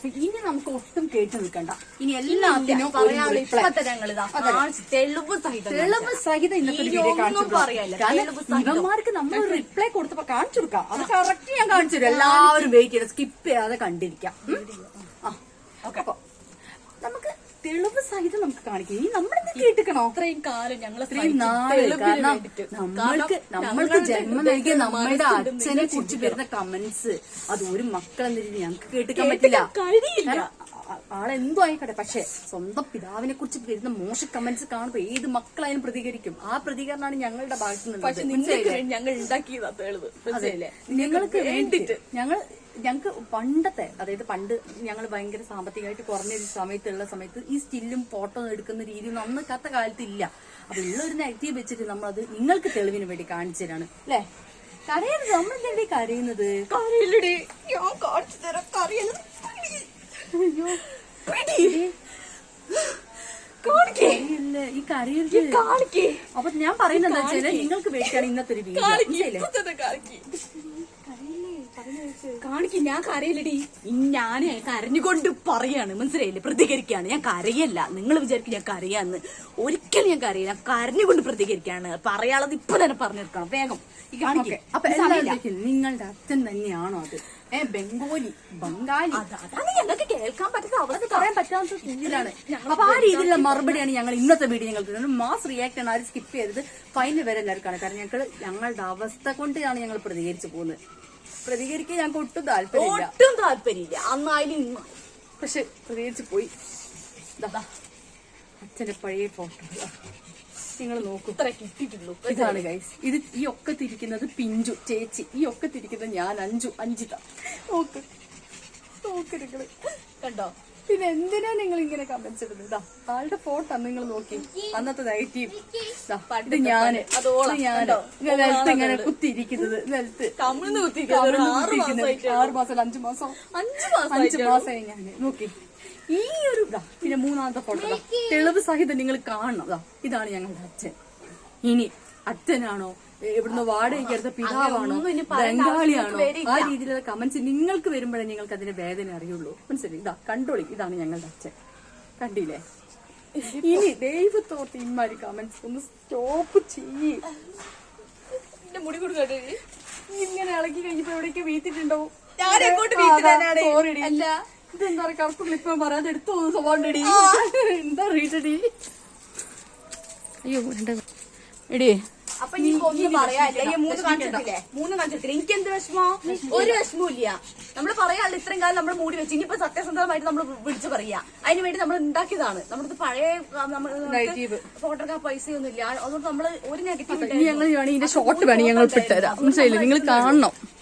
അപ്പൊ ഇനി നമുക്ക് ഒട്ടും കേട്ട് നിൽക്കണ്ട. ഇനി എല്ലാത്തിനും തെളിവ് സഹിതം. ഇവന്മാർക്ക് നമ്മൾ റിപ്ലൈ കൊടുത്തപ്പോ കാണിച്ചു കൊടുക്കാം. അത് കറക്റ്റ് ഞാൻ കാണിച്ചു എല്ലാവരും വെയിറ്റ് ചെയ്ത് സ്കിപ്പ് ചെയ്യാതെ കണ്ടിരിക്കാം. ഓക്കെ ആ. അപ്പൊ തെളിവ് സഹിതം നമുക്ക് കാണിക്കാം. ഇനി നമ്മളിത് കേട്ടിക്കണോ? ഇത്രയും കാലം ഞങ്ങൾ ഇത്രയും നാൾ കാരണം നമ്മൾക്ക് നമ്മൾക്ക് ജന്മം നൽകിയ നമ്മുടെ അച്ഛനെ കുറിച്ച് വരുന്ന കമന്റ്സ് അത് ഒരു മക്കളെന്ന രീതിയിൽ ഞങ്ങൾക്ക് കേട്ടിക്കാൻ പറ്റില്ല. കഴിയില്ല. ആളെന്തോ ആയിക്കോട്ടെ. പക്ഷെ സ്വന്തം പിതാവിനെ കുറിച്ച് വരുന്ന മോശ കമന്റ്സ് കാണുമ്പോ ഏത് മക്കളായാലും പ്രതികരിക്കും. ആ പ്രതികരണമാണ് ഞങ്ങളുടെ ഭാഗത്ത് നിന്ന് ഞങ്ങൾ ഞങ്ങൾക്ക് നിങ്ങൾക്ക് വേണ്ടിട്ട്. ഞങ്ങൾ ഞങ്ങൾക്ക് പണ്ടത്തെ അതായത് പണ്ട് ഞങ്ങൾ ഭയങ്കര സാമ്പത്തികമായിട്ട് കുറഞ്ഞ ഒരു സമയത്തുള്ള സമയത്ത് ഈ സ്റ്റില്ലും ഫോട്ടോ എടുക്കുന്ന രീതി ഒന്നും അന്ന് കത്ത കാലത്ത് ഇല്ല. അപ്പൊ ഉള്ള ഒരു നെഗറ്റീവ് വെച്ചിട്ട് നമ്മളത് നിങ്ങൾക്ക് തെളിവിന് വേണ്ടി കാണിച്ചു തരാണ് അല്ലേ? കരയരുത് നമ്മൾ എന്തെങ്കിലും കരയുന്നത്? കറിയില്ലടി ഞാൻ കാണിച്ചു തരാം. കറിയല്ല അയ്യോ പിടി കാണിക്കേ കരയില്ല, ഈ കരയരുത് കാണിക്കേ. അപ്പൊ ഞാൻ പറയുന്നത് നിങ്ങൾക്ക് വേണ്ടിയാണ് ഇന്നത്തെ ഒരു വീഡിയോ. കാണിക്കേ ഞാൻ കരയില്ലടി. ഞാൻ കരഞ്ഞുകൊണ്ട് പറയാണ്. മനസ്സിലായില്ലേ? പ്രതികരിക്കാണ്. ഞാൻ കരയല്ല. നിങ്ങൾ വിചാരിക്കും ഞാൻ കരയാന്ന്. ഒരിക്കലും ഞാൻ കരയില്ല. കരഞ്ഞുകൊണ്ട് പ്രതികരിക്കാണ്. പറയാനുള്ളത് ഇപ്പൊ തന്നെ പറഞ്ഞെടുക്കണം. വേഗം. ഈ കാണിക്ക്. അപ്പൊ നിങ്ങളുടെ അച്ഛൻ തന്നെയാണോ അത്? ഏ ബംഗോലി ബംഗാളി. അത് അതാണ് ഞങ്ങൾക്ക് കേൾക്കാൻ പറ്റാത്ത അത് പറയാൻ പറ്റാത്ത രീതിയിലാണ് അപ്പൊ ആ രീതിയിലുള്ള മറുപടിയാണ് ഞങ്ങൾ ഇന്നത്തെ വീഡിയോ ഞങ്ങൾക്ക്. മാസ് റിയാക്ട് ആണ്. ആരും സ്കിപ്പ് ചെയ്തത് ഫൈനൽ വരെ എല്ലാവർക്കാണ് കാണാം. കാരണം ഞങ്ങൾ ഞങ്ങളുടെ അവസ്ഥ കൊണ്ടാണ് ഞങ്ങൾ പ്രതികരിച്ചു പോകുന്നത്. പ്രതികരിക്കാൻ ഞങ്ങൾക്ക് ഒട്ടും താല്പര്യമില്ല. ഒട്ടും താല്പര്യമില്ല. അന്നായാലും പക്ഷെ പ്രതികരിച്ചു പോയി. അച്ഛന്റെ പഴയ ഫോട്ടോ. നിങ്ങൾ നോക്കൂ. ഇത്ര കിട്ടിയിട്ടുള്ളൂ. ഇതാണ് ഗൈസ് ഇത് ഈ ഒക്കെ തിരിക്കുന്നത് പിഞ്ചു ചേച്ചി. ഈ ഒക്കെ തിരിക്കുന്നത് ഞാൻ അഞ്ചു അഞ്ചിത. നോക്ക്. നോക്ക് കണ്ടോ? പിന്നെ എന്തിനാ നിങ്ങൾ ഇങ്ങനെ കമന്റ്സ് ഇടുന്നത് ആളുടെ ഫോട്ടോ നിങ്ങൾ നോക്കി. അന്നത്തെ നെഗറ്റീവ് ഇത് ഞാൻ. അതോളം. ഞാൻ? നിലത്ത് ഇങ്ങനെ കുത്തിയിരിക്കുന്നത്. നിലത്ത് കമിഴ്ന്ന് കുത്തിയിരിക്കുന്നത്. ആറ് മാസം അഞ്ചു അഞ്ച് മാസം. അഞ്ചു അഞ്ച് മാസമായിട്ട് മാസമായി ഞാൻ നോക്കി. ഈ ഒരു പിന്നെ മൂന്നാമത്തെ ഫോട്ടോ തെളിവ് സഹിതം നിങ്ങൾ കാണണം. ഇതാ ഇതാണ് ഞങ്ങളുടെ അച്ഛൻ. ഇനി അച്ഛനാണോ? ഇവിടുന്ന് വാടകയ്ക്ക് എടുത്ത പിതാവാണോ? ബംഗാളിയാണോ? ആ രീതിയിലുള്ള കമന്റ്സ് നിങ്ങൾക്ക് വരുമ്പോഴേ നിങ്ങൾക്ക് അതിന്റെ വേദന അറിയുള്ളൂ. മനസ്സിലായി? ഇതാ കണ്ടോളി. ഇതാണ് ഞങ്ങളുടെ അച്ഛൻ. കണ്ടില്ലേ? ഇനി ദൈവത്തോട്ട് ഇമ്മാരി കമന്റ്സ് ഒന്ന് സ്റ്റോപ്പ് ചെയ്യ്. എന്റെ മുടി കൊടുക്കട്ടെ ഇങ്ങനെ ഇളക്കി കഴിഞ്ഞപ്പോ എവിടെയൊക്കെ വീത്തിട്ടുണ്ടോ? ഞാൻ എങ്ങോട്ട് വീഴ്ത്തിടാനാണ്? അല്ല. ഇതെന്താ കറുപ്പ് ക്ലിപ്പ് പറയാതെ എടുത്തു പോകുന്ന സ്വഭാവണ്ടടി എന്താ റീറ്റടി അയ്യോ എടി അപ്പൊ ഈ ഒന്ന് പറയാനില്ല ഈ മൂന്ന് കാണിച്ചിട്ടില്ലേ? മൂന്ന് കാണിച്ചിട്ടില്ല? എനിക്ക് എന്ത് വിഷമോ ഒരു വിഷമവും ഇല്ല നമ്മൾ പറയാനുള്ള ഇത്രയും കാലം നമ്മൾ മൂടി വെച്ച്. ഇനിയിപ്പോ സത്യസന്ധമായിട്ട് നമ്മൾ വിളിച്ചു പറയാ. അതിന് വേണ്ടി നമ്മൾ ഉണ്ടാക്കിയതാണ്. നമ്മുടെ പഴയ Negative. പൈസ ഒന്നും ഇല്ല അതുകൊണ്ട് നമ്മൾ ഒരു നെഗറ്റീവ് ഷോർട്ട് വേണം ഞങ്ങൾ മനസ്സിലായില്ലേ? നിങ്ങൾ കാണണം.